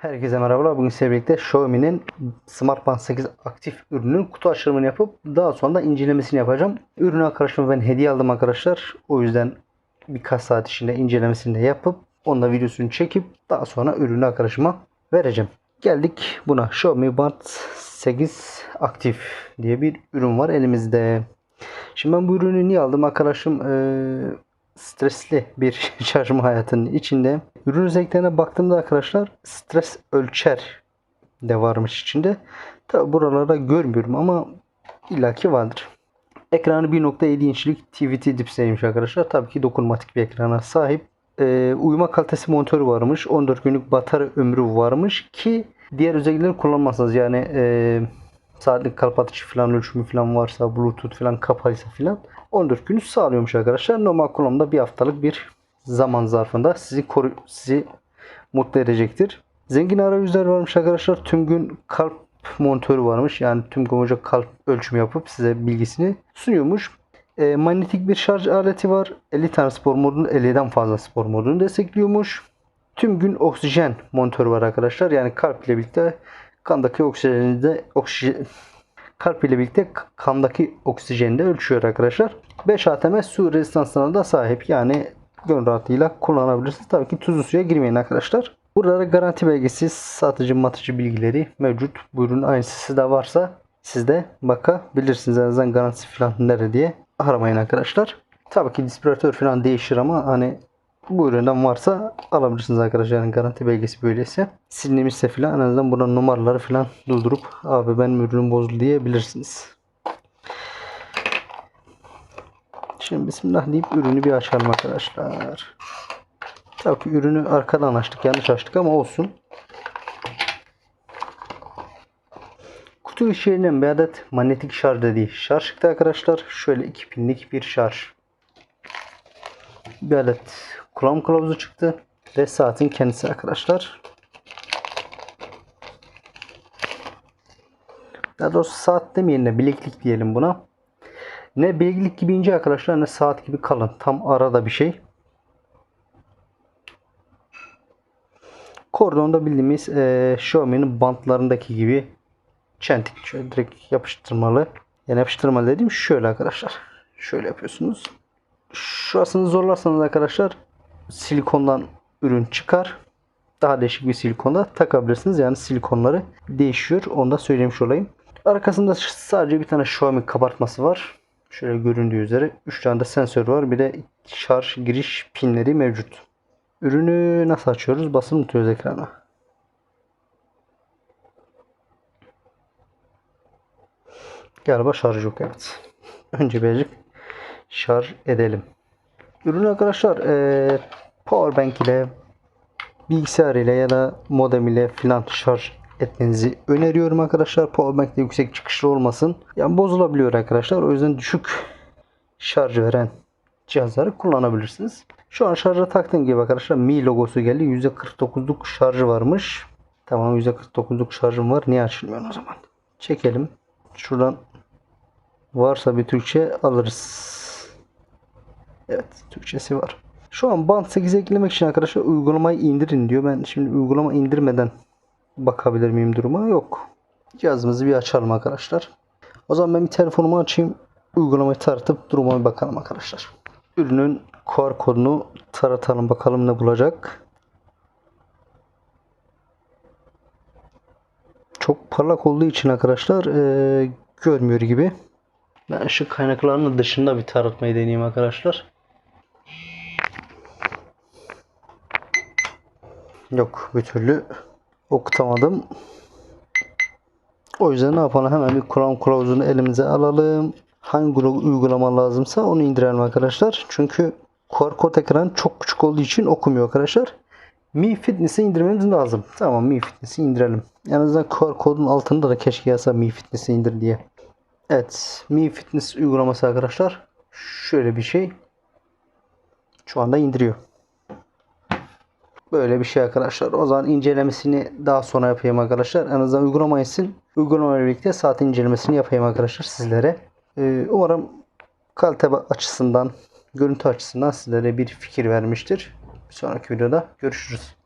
Herkese merhabalar. Bugün sizlerle birlikte Xiaomi'nin Smart Band 8 aktif ürünün kutu açılımını yapıp daha sonra da incelemesini yapacağım. Ürünü arkadaşıma ben hediye aldım arkadaşlar. O yüzden birkaç saat içinde incelemesini de yapıp onda videosunu çekip daha sonra ürünü arkadaşıma vereceğim. Geldik buna. Xiaomi Band 8 aktif diye bir ürün var elimizde. Şimdi ben bu ürünü niye aldım? Arkadaşım eee, stresli bir çalışma hayatının içinde. Ürün özelliklerine baktığımda arkadaşlar stres ölçer de varmış içinde. Tabi buralarda görmüyorum ama illaki vardır. Ekranı 1.7 inçlik TVT dipseymiş arkadaşlar. Tabii ki dokunmatik bir ekrana sahip. Ee, uyuma kalitesi monitörü varmış. 14 günlük batarya ömrü varmış ki diğer özellikleri kullanmazsınız. Yani e, saatlik kalp atışı falan ölçümü falan varsa bluetooth falan kapalıysa falan 14 günü sağlıyormuş arkadaşlar. Normal kullanımda bir haftalık bir zaman zarfında sizi koru sizi mutlu edecektir. Zengin arayüzler varmış arkadaşlar. Tüm gün kalp monitörü varmış. Yani tüm gün boyunca kalp ölçümü yapıp size bilgisini sunuyormuş. E, manyetik bir şarj aleti var. 50 tane spor modunu 50'den fazla spor modunu destekliyormuş. Tüm gün oksijen monitörü var arkadaşlar. Yani kalp ile birlikte kandaki oksijeni de oksijen kalp ile birlikte kandaki oksijeni de ölçüyor arkadaşlar. 5 atm su rezistansına da sahip. Yani gönül rahatlığıyla kullanabilirsiniz. Tabii ki tuzlu suya girmeyin arkadaşlar. Burada da garanti belgesi, satıcı matıcı bilgileri mevcut. Bu ürünün aynısı sizde varsa siz de bakabilirsiniz. En azından garantisi falan nerede diye aramayın arkadaşlar. Tabii ki distribütör falan değişir ama hani bu üründen varsa alabilirsiniz arkadaşlar. Garanti belgesi böyleyse. Silinmişse falan en azından buradan numaraları falan durdurup abi benim ürünüm bozuldu diyebilirsiniz. Şimdi bismillah deyip ürünü bir açalım arkadaşlar. Tabii ürünü arkadan açtık. Yanlış açtık ama olsun. Kutu içerisinden bir adet manyetik şarj dediği şarj çıktı arkadaşlar. Şöyle iki pinlik bir şarj. Bir adet kullanım kılavuzu çıktı. Ve saatin kendisi arkadaşlar. Daha doğrusu saat demeyelim de bileklik diyelim buna. Ne bileklik gibi ince arkadaşlar ne saat gibi kalın. Tam arada bir şey. Kordonda bildiğimiz eee Xiaomi'nin bantlarındaki gibi çentik şöyle direkt yapıştırmalı. Yani yapıştırmalı dediğim şöyle arkadaşlar. Şöyle yapıyorsunuz. Şurasını zorlarsanız arkadaşlar silikondan ürün çıkar. Daha değişik bir silikonda takabilirsiniz. Yani silikonları değişiyor. Onu da söylemiş olayım. Arkasında sadece bir tane Xiaomi kabartması var. Şöyle göründüğü üzere 3 tane de sensör var. Bir de şarj giriş pinleri mevcut. Ürünü nasıl açıyoruz? Basılı tutuyoruz ekrana. Galiba şarj yok evet. Önce birazcık şarj edelim. Ürünü arkadaşlar eee powerbank ile bilgisayar ile ya da modem ile filan şarj etmenizi öneriyorum arkadaşlar. Powerbank de yüksek çıkışlı olmasın. Yani bozulabiliyor arkadaşlar. O yüzden düşük şarj veren cihazları kullanabilirsiniz. Şu an şarja taktığım gibi arkadaşlar Mi logosu geldi. %49'luk şarjı varmış. Tamam %49'luk şarjım var. Niye açılmıyor o zaman? Çekelim. Şuradan varsa bir Türkçe alırız. Evet Türkçesi var. Şu an Band 8 eklemek için arkadaşlar uygulamayı indirin diyor. Ben şimdi uygulama indirmeden bakabilir miyim duruma? Yok. Cihazımızı bir açalım arkadaşlar. O zaman ben bir telefonumu açayım. Uygulamayı taratıp duruma bir bakalım arkadaşlar. Ürünün QR kodunu taratalım bakalım ne bulacak. Çok parlak olduğu için arkadaşlar eee, görmüyor gibi. Ben ışık kaynaklarının dışında bir taratmayı deneyeyim arkadaşlar. Yok bir türlü okutamadım. O yüzden ne yapalım hemen bir Kur'an kılavuzunu elimize alalım. Hangi uygulama lazımsa onu indirelim arkadaşlar. Çünkü QR kod ekran çok küçük olduğu için okumuyor arkadaşlar. Mi Fitness'i indirmemiz lazım. Tamam Mi Fitness'i indirelim. En azından QR kodun altında da keşke yazsa Mi Fitness'i indir diye. Evet. Mi Fitness uygulaması arkadaşlar. Şöyle bir şey. Şu anda indiriyor. Böyle bir şey arkadaşlar. O zaman incelemesini daha sonra yapayım arkadaşlar. En azından uygulama etsin. Uygulama ile birlikte saat incelemesini yapayım arkadaşlar sizlere. Ee, umarım kalite açısından, görüntü açısından sizlere bir fikir vermiştir. Bir sonraki videoda görüşürüz.